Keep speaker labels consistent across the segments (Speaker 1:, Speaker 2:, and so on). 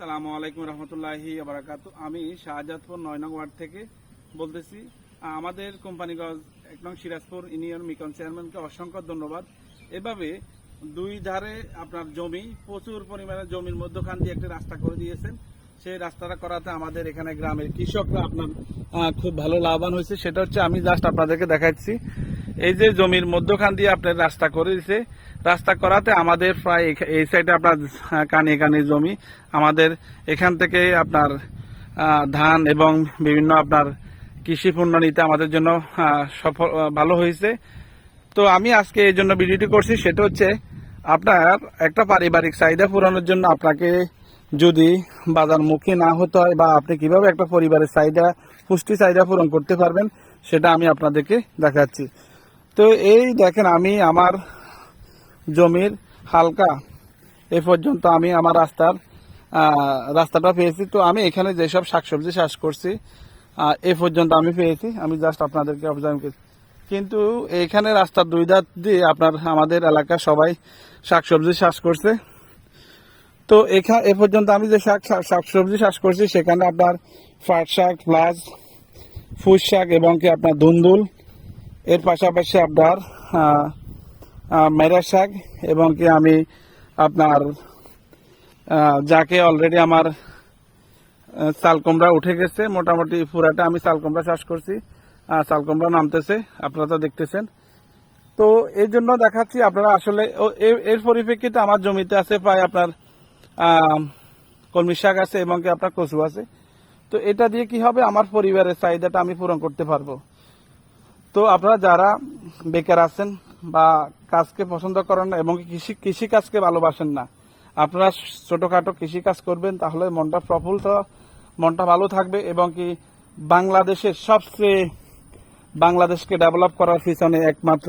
Speaker 1: সালামু আলাইকুম রহমতুল্লাহি আবরাকাত। আমি শাহজাদপুর নয় নং ওয়ার্ড থেকে বলতেছি। আমাদের কোম্পানিগঞ্জ এক নং সিরাজপুর ইউনিয়ন মিকন চেয়ারম্যানকে অসংখ্য ধন্যবাদ। এভাবে দুই ধারে আপনার জমি, প্রচুর পরিমাণে জমির মধ্যখান দিয়ে একটা রাস্তা করে দিয়েছেন। সেই রাস্তাটা করাতে আমাদের এখানে গ্রামের কৃষকরা আপনার খুব ভালো লাভবান হয়েছে। সেটা হচ্ছে আমি জাস্ট আপনাদেরকে দেখাচ্ছি। এই যে জমির মধ্যখান দিয়ে আপনার রাস্তা করে দিছে রাস্তা করাতে আমাদের প্রায় এই সাইডে আপনার কানে কানে জমি। আমাদের এখান থেকে আপনার ধান এবং বিভিন্ন আপনার কৃষি পণ্য নিতে আমাদের জন্য সফল ভালো হয়েছে। তো আমি আজকে এই জন্য ভিডিওটি করছি। সেটা হচ্ছে আপনার একটা পারিবারিক চাহিদা পূরণের জন্য আপনাকে যদি বাজারমুখী না হতে হয় বা আপনি কীভাবে একটা পরিবারের চাহিদা, পুষ্টি চাহিদা পূরণ করতে পারবেন, সেটা আমি আপনাদেরকে দেখাচ্ছি। তো এই দেখেন, আমি আমার জমির হালকা এ পর্যন্ত আমি আমার রাস্তার রাস্তাটা পেয়েছি। তো আমি এখানে যেসব শাকসবজি চাষ করছি এ পর্যন্ত আমি পেয়েছি। আমি জাস্ট আপনাদেরকে অবজার্ভ করছি কিন্তু এখানে রাস্তার দুই ধার দিয়ে আপনার, আমাদের এলাকার সবাই শাকসবজি চাষ করছে। তো এখানে এ পর্যন্ত আমি যে শাক, শাক- শাকসবজি চাষ করছি, সেখানে আপনার পাট শাক প্লাস ফুস শাক এবং কি আপনার ধুন্দুল এর পাশাপাশি আপনার মেরা শাক, এবং কি আমি আপনার যাকে অলরেডি আমার চালকুমড়া উঠে গেছে, মোটামুটি পুরাটা আমি চালকুমড়া চাষ করছি। চালকুমড়া নামতেছে, আপনারা তো দেখতেছেন। তো এই জন্য দেখাচ্ছি আপনারা আসলে এর পরিপ্রেক্ষিতে আমার জমিতে আছে প্রায় আপনার কলমি শাক আছে, এবং কি আপনার কচু আছে। তো এটা দিয়ে কি হবে? আমার পরিবারের চাহিদাটা আমি পূরণ করতে পারব। তো আপনারা যারা বেকার আছেন বা কাজকে পছন্দ করেন না এবং কৃষি কৃষি কাজকে ভালোবাসেন না। আপনারা ছোটখাটো কৃষি কাজ করবেন, তাহলে মনটা প্রফুল্ল, মনটা ভালো থাকবে এবং কি বাংলাদেশের সবচেয়ে, বাংলাদেশকে ডেভেলপ করার পিছনে একমাত্র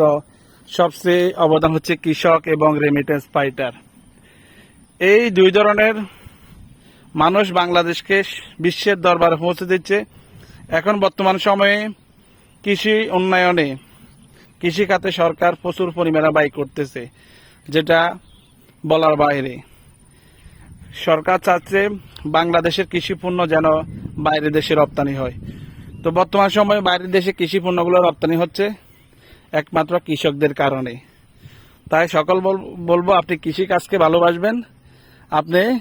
Speaker 1: সবচেয়ে অবদান হচ্ছে কৃষক এবং রেমিটেন্স ফাইটার এই দুই ধরনের মানুষ বাংলাদেশকে বিশ্বের দরবারে পৌঁছে দিচ্ছে। এখন বর্তমান সময়ে কৃষি উন্নয়নে কৃষি খাতে সরকার প্রচুর পরিমাণে ব্যয় করতেছে, যেটা বলার বাইরে। সরকার চাচ্ছে বাংলাদেশের কৃষি পণ্য যেন বাইরের দেশে রপ্তানি হয়। তো বর্তমান সময়ে বাইরের দেশে কৃষি পণ্যগুলো রপ্তানি হচ্ছে একমাত্র কৃষকদের কারণে। তাই সকল বল- বলব, আপনি কৃষি কাজকে ভালোবাসবেন। আপনি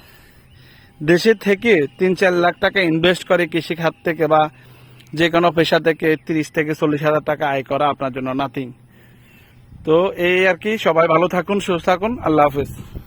Speaker 1: দেশে থেকে তিন চার লাখ টাকা ইনভেস্ট করে কৃষি খাত থেকে বা যে কোনো পেশা থেকে তিরিশ থেকে চল্লিশ হাজার টাকা আয় করা আপনার জন্য নাথিং তো এই আর কি, সবাই ভালো থাকুন, সুস্থ থাকুন, আল্লাহ হাফিজ।